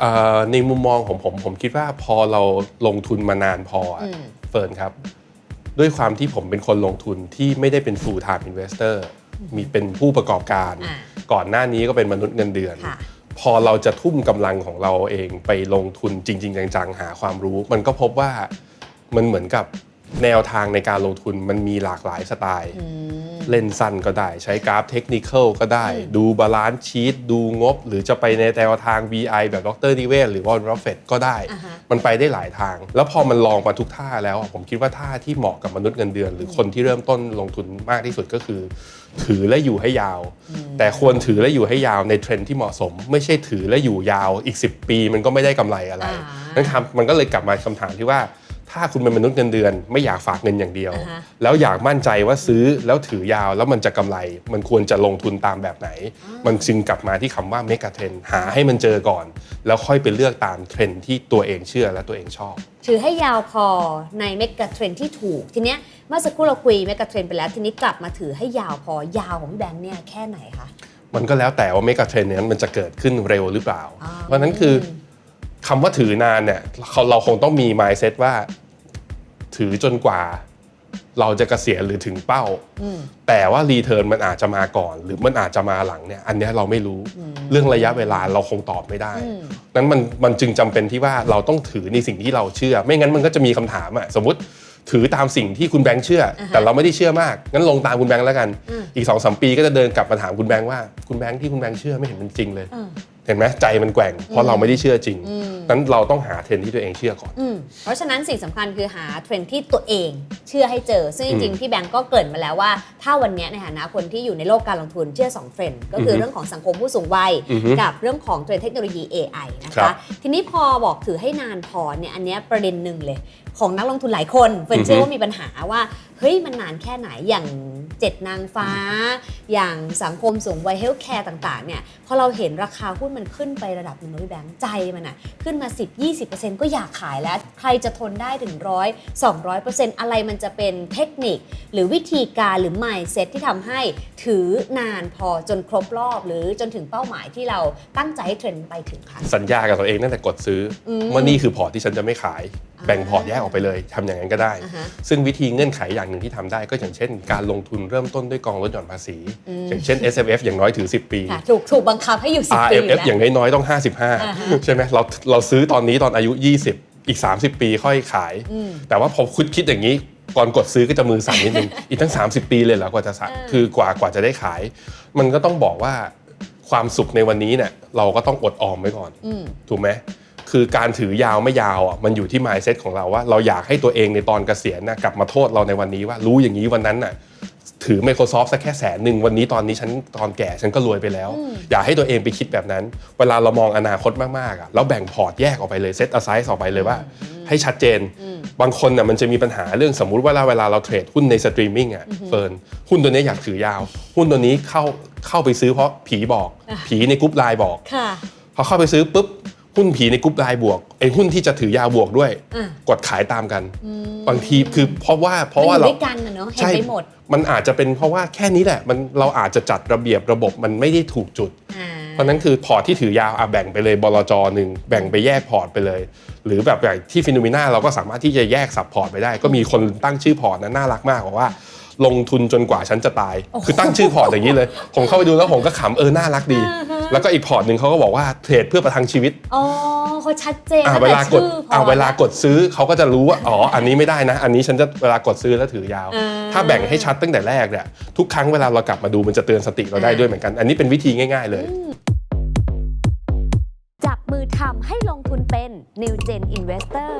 เอ่อในมุมมองของผมผมคิดว่าพอเราลงทุนมานานพออะอืมเฟิร์นครับ ด้วยความที่ผมเป็นคนลงทุนที่ไม่ได้เป็น full time investor มีเป็นผู้ประกอบการอ่าก่อนหน้านี้ก็เป็นมนุษย์เงินเดือนค่ะพอเราจะทุ่มกำลังของเราเองไปลงทุนจริง ๆ จังๆ หาความรู้ มันก็พบว่ามันเหมือนกับ แนวทางในการลงทุนมันมีหลากหลายสไตล์อืมเล่นสั้นก็ได้ ใช้กราฟเทคนิคก็ได้อืมดูบาลานซ์ชีตดูงบ หรือจะไปในแนวทาง VI แบบดรนิเวศหรือว่ารัฟเฟตก็ได้อ่าฮะมันไปได้หลายทาง แล้วพอมันลองมาทุกท่าแล้วอะผมคิดว่าท่าที่เหมาะกับมนุษย์เงินเดือน หรือคนที่เริ่มต้นลงทุนมากที่สุดก็คือ ถือและอยู่ให้ยาว แต่ควรถือและอยู่ให้ยาวในเทรนด์ที่เหมาะสม ไม่ใช่ถือและอยู่ยาวอีก 10 ปี มันก็ไม่ได้กำไรอะไรอ่านั่นครับมันก็เลยกลับมาคำถามที่ว่า ถ้าคุณเป็นมนุษย์เงินเดือน ไม่อยากฝากเงินอย่างเดียว อ่าฮะ แล้วอยากมั่นใจว่าซื้อแล้วถือยาวแล้วมันจะกำไร มันควรจะลงทุนตามแบบไหน มันจึงกลับมาที่คำว่าเมกะเทรนหาให้มันเจอก่อน แล้วค่อยไปเลือกตามเทรนด์ที่ตัวเองเชื่อและตัวเองชอบ ถือให้ยาวพอในเมกะเทรนที่ถูก ทีเนี้ยเมื่อสักครู่เราคุยเมกะเทรนไปแล้ว ทีนี้กลับมาถือให้ยาวพอยาวของพี่แบงค์เนี่ยแค่ไหนคะ มันก็แล้วแต่ว่าเมกะเทรนนั้นมันจะเกิดขึ้นเร็วหรือเปล่า อ่า เพราะฉะนั้นคือคำว่าถือนานเนี่ยเราเราคงต้องมี mindset ว่า ถือจนกว่า เราจะเกษียณหรือถึงเป้าอืมแต่ว่ารีเทิร์นมันอาจจะมาก่อน หรือมันอาจจะมาหลังเนี่ย อันเนี้ยเราไม่รู้เรื่องระยะเวลาเราคงตอบไม่ได้อืมนั้นมันมันจึงจำเป็นที่ว่าเราต้องถือในสิ่งที่เราเชื่อ ไม่งั้นมันก็จะมีคำถามอะสมมติถือตามสิ่งที่คุณแบงค์เชื่ออ่าฮะแต่เราไม่ได้เชื่อมากงั้นลงตามคุณแบงค์แล้วกันอืมอีกสองสามปีก็จะเดินกลับมาถามคุณแบงค์ว่าคุณแบงค์ที่คุณแบงค์เชื่อไม่เห็นเป็นจริงเลยอ่า เห็นไหมใจมันแกว่งเพราะเราไม่ได้เชื่อจริงอืมนั้นเราต้องหาเทรนด์ที่ตัวเองเชื่อก่อน อืมเพราะฉะนั้นสิ่งสำคัญคือหาเทรนด์ที่ตัวเองเชื่อให้เจอ ซึ่งจริงๆพี่แบงก์ก็เกริ่นมาแล้วว่า ถ้าวันเนี้ยในฐานะคนที่อยู่ในโลกการลงทุนเชื่อ2เทรนด์ก็คืออฮึเรื่องของสังคมผู้สูงวัย อือฮึกับเรื่องของเทรนด์เทคโนโลยี AI นะครัคะ บทีนี้พอบอกถือให้นานพอเนี่ยอันเนี้ยประเด็นหนึ่งเลย ของนักลงทุนหลายคนเฟิร์นเชื่อว่ามีปัญหาว่าเฮ้ยมันนานแค่ไหนอย่าง เจ็ดนางฟ้า อย่างสังคมสูงวัยเฮลท์แคร์ต่างๆเนี่ยพอเราเห็นราคาหุ้นมันขึ้นไประดับหนึงนะพี่แบงค์ใจมันอะขึ้นมา 10-20%ก็อยากขายแล้ว ใครจะทนได้ถึงร้อย200%อะไรมันจะเป็นเทคนิค หรือวิธีการหรือ mindset ที่ทำให้ถือนานพอจนครบรอบ หรือจนถึงเป้าหมายที่เราตั้งใจให้เทรนด์ไปถึงค่ะสัญญากับตัวเองตั้งแต่กดซื้ออมว่านี่คือพอร์ตที่ฉันจะไม่ขายอ่า แบ่งพอร์ตแยกออกไปเลยทำอย่างนั้นก็ได้อ่าฮะซึ่งวิธีเงื่อนไขอย่างหนึ่งที่ทำได้ก็อย่างเช่น การลงทุนเริ่มต้นด้วยกองลดหย่อนภาษีอืมอย่างเช่น S F F อย่างน้อยถือ 10 ปีค่ะถูกถูกบังคับให้อยู่ 10 R ปี F อยู่ F แล้วอย่างน้อยๆต้องฮะ55 ใช่ไหมเราเราซื้อตอนนี้ตอนอายุ 20 อีก 30 ปีค่อยขายอืมแต่ว่าพอคุณคิดอย่างนี้ก่อนกดซื้อก็จะมือสั่นนิดนึงอีกตั้ง 30 ปีเลยเหรอกว่าจะสั่นอ่าคือกว่ากว่าจะได้ขาย มันก็ต้องบอกว่าความสุขในวันนี้เนี่ยเราก็ต้องอดออมไว้ก่อนอืมถูกไหม คือการถือยาวไม่ยาวอะมันอยู่ที่ mindset ของเราว่า เราอยากให้ตัวเองในตอนเกษียณนะกลับมาโทษเราในวันนี้ว่ารู้อย่างนี้วันนั้นน่ะถือ Microsoft สักแค่แสนหนึ่งวันนี้ตอนนี้ฉันตอนแก่ฉันก็รวยไปแล้ว อยากให้ตัวเองไปคิดแบบนั้น เวลาเรามองอนาคตมากๆอะแล้วแบ่งพอร์ตแยกออกไปเลยเซต a ไซส์ออกไปเลยว่า ให้ชัดเจน บางคนน่ะมันจะมีปัญหาเรื่องสมมุติว่าเวลาเราเทรดหุ้นในสตรีมมิ่งอะเฟิร์นหุ้นตัวนี้อยากถือยาว หุ้นตัวนี้เข้าเข้าไปซื้อเพราะผีบอก ผีในกรุ๊ปไลน์บอกค่ะพอเข้าไปซื้อปุ๊บ หุ้นผีในกรุ๊ปไลน์บวกไอ้หุ้นที่จะถือยาวบวกด้วย อะกดขายตามกันบางทีคือเพราะว่าเพราะว่ามันอเรายู่ด้วยกันนะเนาะเห็นใช่ ไปหมดมันอาจจะเป็นเพราะว่าแค่นี้แหละ มันเราอาจจะจัดระเบียบระบบมันไม่ได้ถูกจุด อ่าเพราะนั้นคือพอร์ตที่ถือยาวอะแบ่งไปเลยบลจหนึ่งแบ่งไปแยกพอร์ตไปเลย หรือแบบอย่างที่ฟิโนเมนาเราก็สามารถที่จะแยกสับพอร์ตไปได้ ก็มีคนตั้งชื่อพอร์ตนั้นน่ารักมากบอกว่า ลงทุนจนกว่าฉันจะตาย คือตั้งชื่อพอร์ตอย่างนี้เลย ผมเข้าไปดูแล้วผมก็ขำเออน่ารักดี แล้วก็อีกพอร์ตหนึ่งเขาก็บอกว่าเทรดเพื่อประทังชีวิตอ๋อเขาชัดเจนอ่าตั้งเวแต่ลากดชื่อพอ่าอเวลากดซื้อเขาก็จะรู้ว่าอ๋ออันนี้ไม่ได้นะ อันนี้ฉันจะเวลากดซื้อแล้วถือยาวอ่าถ้าแบ่งให้ชัดตั้งแต่แรกเนี่ยทุกครั้งเวลาเรากลับมาดูมันจะเตือนสติเราได้อ่าด้วยเหมือนกัน อันนี้เป็นวิธีง่าย ๆ เลยจับมือทำให้ลงทุนเป็น New Gen Investor